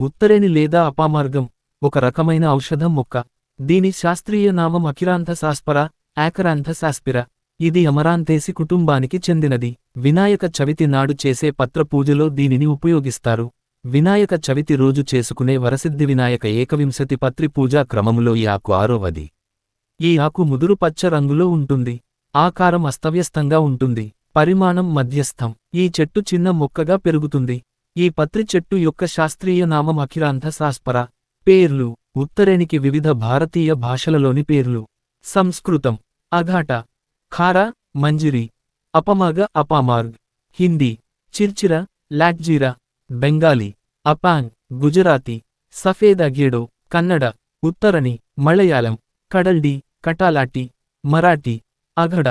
ఉత్తరేణి లేదా అపామార్గం ఒక రకమైన ఔషధం మొక్క. దీని శాస్త్రీయ నామం అకిరాంథసాస్పరా యాకరాంథసాస్పిరా ఇది అమరాంతేసి కుటుంబానికి చెందినది. వినాయక చవితి నాడు చేసే పత్రపూజలో దీనిని ఉపయోగిస్తారు. వినాయక చవితి రోజు చేసుకునే వరసిద్ధి వినాయక ఏకవింశతి పత్రి పూజా క్రమములో ఈ ఆకు ఆరోవది. ఈ ఆకు ముదురు పచ్చ రంగులో ఉంటుంది. ఆకారం అస్తవ్యస్తంగా ఉంటుంది. పరిమాణం మధ్యస్థం. ఈ చెట్టు చిన్న మొక్కగా పెరుగుతుంది. ఈ పత్రి చెట్టు యొక్క శాస్త్రీయ నామం అఖిరాంధసాస్పర పేర్లు ఉత్తరేనికి వివిధ భారతీయ భాషలలోని పేర్లు. సంస్కృతం అఘాట ఖార మంజిరి అపమాగ అపామార్గ్ హిందీ చిర్చిర లాక్జీరా బెంగాలీ అపాంగ్ గుజరాతీ సఫేద గేడో కన్నడ ఉత్తరని మలయాళం కడల్డి కటాలాటి మరాఠీ అఘడ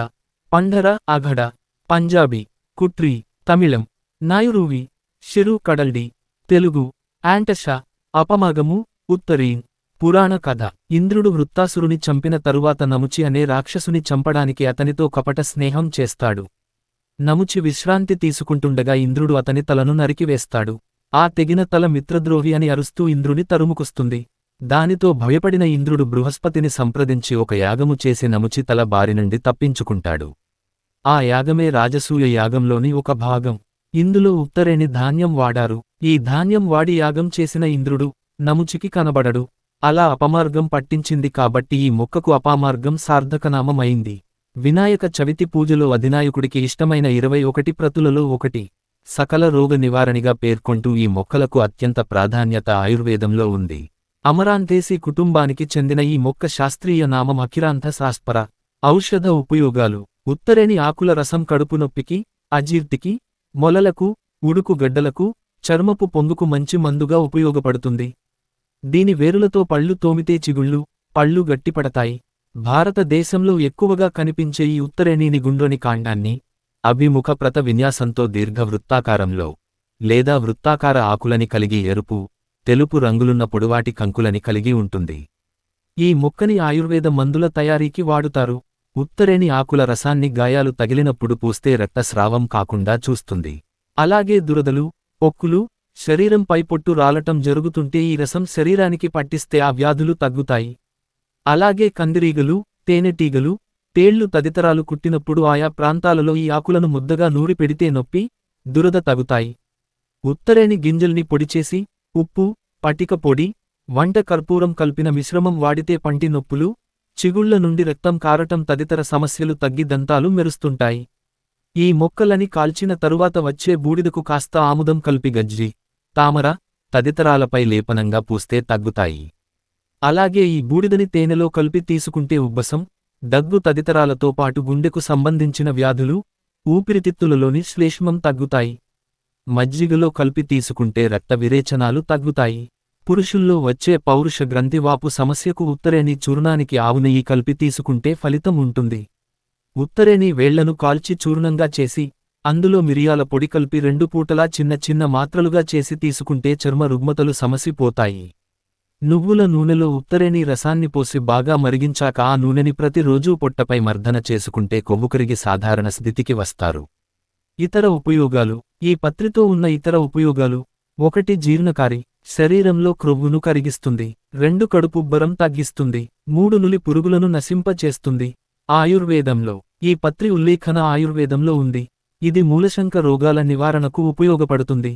పండర అఘడ పంజాబీ కుట్రీ తమిళం నాయురువి షిరు కడల్డి. తెలుగు. యాంటష అపమగము. ఉత్తరీన్. పురాణ కథ. ఇంద్రుడు వృత్తాసురుని చంపిన తరువాత నముచి అనే రాక్షసుని చంపడానికి అతనితో కపట స్నేహం చేస్తాడు. నముచి విశ్రాంతి తీసుకుంటుండగా ఇంద్రుడు అతని తలను నరికివేస్తాడు ఆ తెగిన తల మిత్రద్రోహి అని అరుస్తూ ఇంద్రుని తరుముకొస్తుంది. దానితో భయపడిన ఇంద్రుడు బృహస్పతిని సంప్రదించి ఒక యాగము చేసి నముచి తల బారి నుండి తప్పించుకుంటాడు. ఆ యాగమే రాజసూయ యాగంలోని ఒక భాగం. ఇందులో ఉత్తరేణి ధాన్యం వాడారు. ఈ ధాన్యం వాడి యాగం చేసిన ఇంద్రుడు నముచికి కనబడడు. అలా అపమార్గం పట్టించింది కాబట్టి ఈ మొక్కకు అపామార్గం సార్థకనామమైంది. అయింది వినాయక చవితి పూజలో అధినాయకుడికి ఇష్టమైన ఇరవై ఒకటి ప్రతులలో ఒకటి. సకల రోగ నివారణిగా పేర్కొంటూ ఈ మొక్కలకు అత్యంత ప్రాధాన్యత ఆయుర్వేదంలో ఉంది. అమరాంతేసి కుటుంబానికి చెందిన ఈ మొక్క శాస్త్రీయ నామం అఖిరాంత సాస్పర ఔషధ ఉపయోగాలు. ఉత్తరేణి ఆకుల రసం కడుపు నొప్పికి అజీర్తికి మొలలకు ఉడుకు గడ్డలకు చర్మపు పొంగుకు మంచి మందుగా ఉపయోగపడుతుంది. దీని వేరులతో పళ్ళు తోమితే చిగుళ్ళు పళ్ళు గట్టిపడతాయి. భారతదేశంలో ఎక్కువగా కనిపించే ఈ ఉత్తరేణిని గుండ్రని కాండాన్ని అభిముఖ ప్రత విన్యాసంతో దీర్ఘవృత్తాకారంలో లేదా వృత్తాకార ఆకులని కలిగి ఎరుపు తెలుపు రంగులున్న పొడువాటి కంకులని కలిగి ఉంటుంది. ఈ మొక్కని ఆయుర్వేద మందుల తయారీకి వాడుతారు. ఉత్తరేణి ఆకుల రసాన్ని గాయాలు తగిలినప్పుడు పూస్తే రక్తస్రావం కాకుండా చూస్తుంది. అలాగే దురదలు పొక్కులు శరీరం పైపొట్టు రాలటం జరుగుతుంటే ఈ రసం శరీరానికి పట్టిస్తే ఆ వ్యాధులు తగ్గుతాయి. అలాగే కందిరీగలు తేనెటీగలు తేళ్ళు తదితరాలు కుట్టినప్పుడు ఆయా ప్రాంతాలలో ఈ ఆకులను ముద్దగా నూరి పెడితే నొప్పి దురద తగుతాయి ఉత్తరేణి గింజల్ని పొడిచేసి ఉప్పు పటిక పొడి వంట కర్పూరం కలిపిన మిశ్రమం వాడితే పంటి నొప్పులు చిగుళ్ళ నుండి రక్తం కారటం తదితర సమస్యలు తగ్గి దంతాలు మెరుస్తుంటాయి. ఈ మొక్కలని కాల్చిన తరువాత వచ్చే బూడిదకు కాస్త ఆముదం కలిపి గజ్జి తామర తదితరాలపై లేపనంగా పూస్తే తగ్గుతాయి. అలాగే ఈ బూడిదని తేనెలో కలిపి తీసుకుంటే ఉబ్బసం దగ్గు తదితరాలతో పాటు గుండెకు సంబంధించిన వ్యాధులు ఊపిరితిత్తులలోని శ్లేష్మం తగ్గుతాయి. మజ్జిగలో కలిపి తీసుకుంటే రక్త విరేచనాలు తగ్గుతాయి. పురుషుల్లో వచ్చే పౌరుష గ్రంథివాపు సమస్యకు ఉత్తరేణి చూర్ణానికి ఆవునెయ్యి కలిపి తీసుకుంటే ఫలితం ఉంటుంది. ఉత్తరేణి వేళ్ళను కాల్చి చూర్ణంగా చేసి అందులో మిరియాల పొడి కలిపి రెండు పూటలా చిన్న చిన్న మాత్రలుగా చేసి తీసుకుంటే చర్మ రుగ్మతలు సమసిపోతాయి నువ్వుల నూనెలో ఉత్తరేణి రసాన్ని పోసి బాగా మరిగించాక ఆ నూనెని ప్రతిరోజూ పొట్టపై మర్దన చేసుకుంటే కొవ్వు కరిగి సాధారణ స్థితికి వస్తారు. ఇతర ఉపయోగాలు. ఈ పత్రితో ఉన్న ఇతర ఉపయోగాలు. ఒకటి జీర్ణకారి. శరీరంలో క్రొవ్వును కరిగిస్తుంది రెండు కడుపుబ్బరం తగ్గిస్తుంది మూడు నులి పురుగులను నశింపచేస్తుంది. ఆయుర్వేదంలో ఈ పత్రి ఉల్లేఖన ఆయుర్వేదంలో ఉంది. ఇది మూలశంక రోగాల నివారణకు ఉపయోగపడుతుంది.